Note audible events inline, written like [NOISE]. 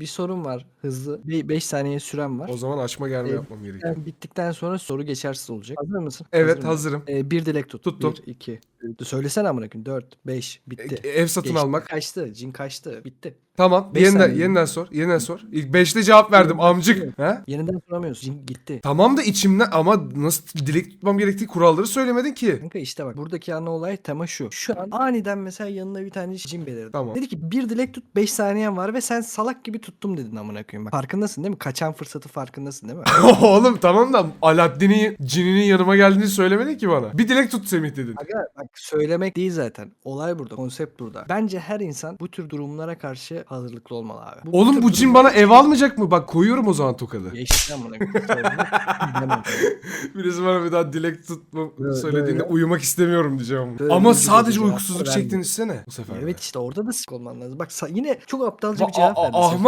Bir sorun var hızlı. 5 saniye süren var. O zaman açma gelme Ee, yapmam gerekiyor. Bittikten sonra soru geçersiz olacak. Hazır mısın? Evet mısın? hazırım. Ee, bir dilek tut. Tuttum. 1, 2. Söylesene amına koyayım. 4, 5. Bitti. E, Ev satın Geçti. almak. Kaçtı. Cin kaçtı. Bitti. Tamam. Beş Yeniden, saniye. yeniden sor. Yeniden sor. İlk 5'te cevap verdim amcık. He? Yeniden soramıyorsun. Cin gitti. Tamam da içimden ama nasıl dilek tutmam gerektiği kuralları söylemedin ki. Kanka işte bak buradaki ana olay tema şu. Şu an aniden mesela yanına bir tane cin belirdi. Tamam. Dedi ki bir dilek tut 5 saniyen var ve sen salak gibi tuttum dedin amına koyayım. Bak farkındasın değil mi? Kaçan fırsatı farkındasın değil mi? [LAUGHS] Oğlum tamam da Alaaddin'in cininin yanıma geldiğini söylemedin ki bana. Bir dilek tut Semih dedin. Aga bak söylemek değil zaten. Olay burada. Konsept burada. Bence her insan bu tür durumlara karşı hazırlıklı olmalı abi. Oğlum tür bu cin bana ev almayacak mı? Bak koyuyorum o zaman tokadı. Geçti amına koyayım. [LAUGHS] Birisi bana bir daha dilek tutma Böyle- söylediğinde uyumak istemiyorum diyeceğim. Böyle Ama bir sadece cevap uykusuzluk vermiyor. çektiğini istene bu sefer. de. Evet işte orada da sık olman lazım. Bak sa- yine çok aptalca bir Va- cevap verdin. a- ahmak